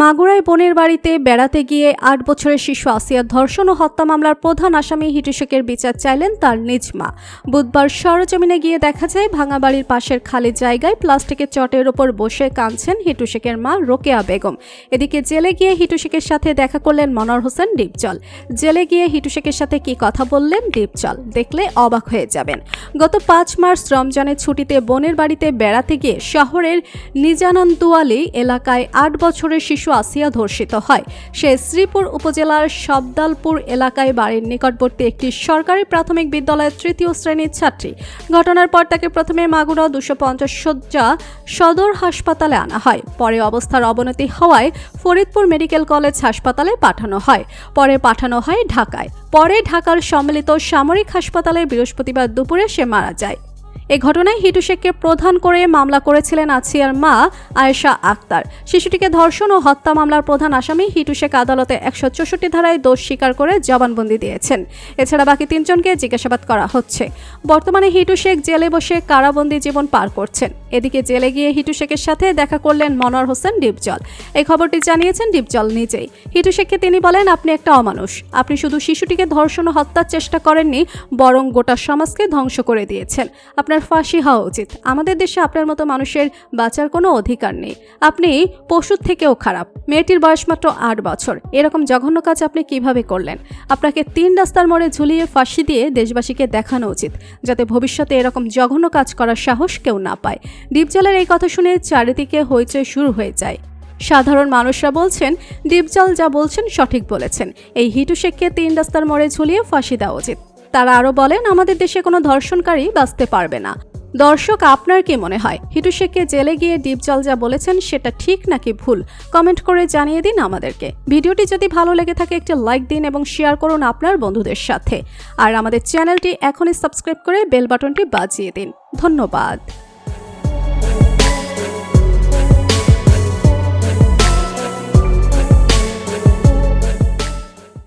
মাগুরায় বোনের বাড়িতে বেড়াতে গিয়ে আট বছরের শিশু আসিয়ার ধর্ষণ ও হত্যা মামলার প্রধান আসামি হিটু শেখের বিচার চাইলেন তার নিজ মা। বুধবার সরজমিনে গিয়ে দেখা যায়, ভাঙা বাড়ির পাশের খালি জায়গায় প্লাস্টিকের চটের ওপর বসে কাঁদছেন হিটুশেকের মা রোকেয়া বেগম। এদিকে জেলে গিয়ে হিটু শেখের সাথে দেখা করলেন মনোয়ার হোসেন ডিপজল। জেলে গিয়ে হিটু শেখের সাথে কি কথা বললেন ডিপজল, দেখলে অবাক হয়ে যাবেন। গত পাঁচ মার্চ রমজানের ছুটিতে বোনের বাড়িতে বেড়াতে গিয়ে শহরের নিজানন্দুয়ালি এলাকায় আট বছরের শিশু আসিয়া ধর্ষিত হয়। সে শ্রীপুর উপজেলার সবদালপুর এলাকায় বাড়ির নিকটবর্তী একটি সরকারি প্রাথমিক বিদ্যালয়ের তৃতীয় শ্রেণির ছাত্রী। ঘটনার পর তাকে প্রথমে মাগুরা দুশো পঞ্চাশ শয্যা সদর হাসপাতালে আনা হয়। পরে অবস্থার অবনতি হওয়ায় ফরিদপুর মেডিকেল কলেজ হাসপাতালে পাঠানো হয়। পরে পাঠানো হয় ঢাকায়। পরে ঢাকার সম্মিলিত সামরিক হাসপাতালে বৃহস্পতিবার দুপুরে সে মারা যায়। এ ঘটনায় হিটু শেখকে প্রধান করে মামলা করেছিলেন আছিয়ার মা আয়েশা আক্তার। শিশুটিকে ধর্ষণ ও হত্যা মামলার প্রধান আসামি হিটু শেখ আদালতে একশো চৌষট্টি ধারায় দোষ স্বীকার করে জবানবন্দি দিয়েছেন। এছাড়া বাকি তিনজনকে জিজ্ঞাসাবাদ করা হচ্ছে। বর্তমানে হিটু শেখ জেলে বসে কারাবন্দি জীবন পার করছেন। এদিকে জেলে গিয়ে হিটু শেখের সাথে দেখা করলেন মনোয়ার হোসেন ডিপজল। এই খবরটি জানিয়েছেন ডিপজল নিজেই। হিটু শেখকে তিনি বলেন, আপনি একটা অমানুষ। আপনি শুধু শিশুটিকে ধর্ষণ ও হত্যার চেষ্টা করেননি, বরং গোটা সমাজকে ধ্বংস করে দিয়েছেন। আপনার ফাঁসি হওয়া উচিত। আমাদের দেশে আপনার মতো মানুষের বাঁচার কোনো অধিকার নেই। আপনি পশুর থেকেও খারাপ। মেয়েটির বয়স মাত্র আট বছর। এরকম জঘন্য কাজ আপনি কীভাবে করলেন? আপনাকে তিন রাস্তার মোড়ে ঝুলিয়ে ফাঁসি দিয়ে দেশবাসীকে দেখানো উচিত, যাতে ভবিষ্যতে এরকম জঘন্য কাজ করার সাহস কেউ না পায়। ডিপজলের এই কথা শুনে চারিদিকে হইচই শুরু হয়ে যায়। সাধারণ মানুষরা বলছেন ডিপজল যা বলছেন সঠিক বলেছেন। এই হিটু শেখকে তিন রাস্তার মোড়ে ঝুলিয়ে ফাঁসি দেওয়া উচিত। তারা আরও বলেন, আমাদের দেশে কোনো ধর্ষণকারী বাঁচতে পারবে না। দর্শক, আপনার কি মনে হয়? হিটু শেখকে জেলে গিয়ে ডিপ জল যা বলেছেন, সেটা ঠিক নাকি ভুল? কমেন্ট করে জানিয়ে দিন আমাদেরকে। ভিডিওটি যদি ভালো লেগে থাকে, একটি লাইক দিন এবং শেয়ার করুন আপনার বন্ধুদের সাথে। আর আমাদের চ্যানেলটি এখনই সাবস্ক্রাইব করে বেল বাটনটি বাজিয়ে দিন। ধন্যবাদ।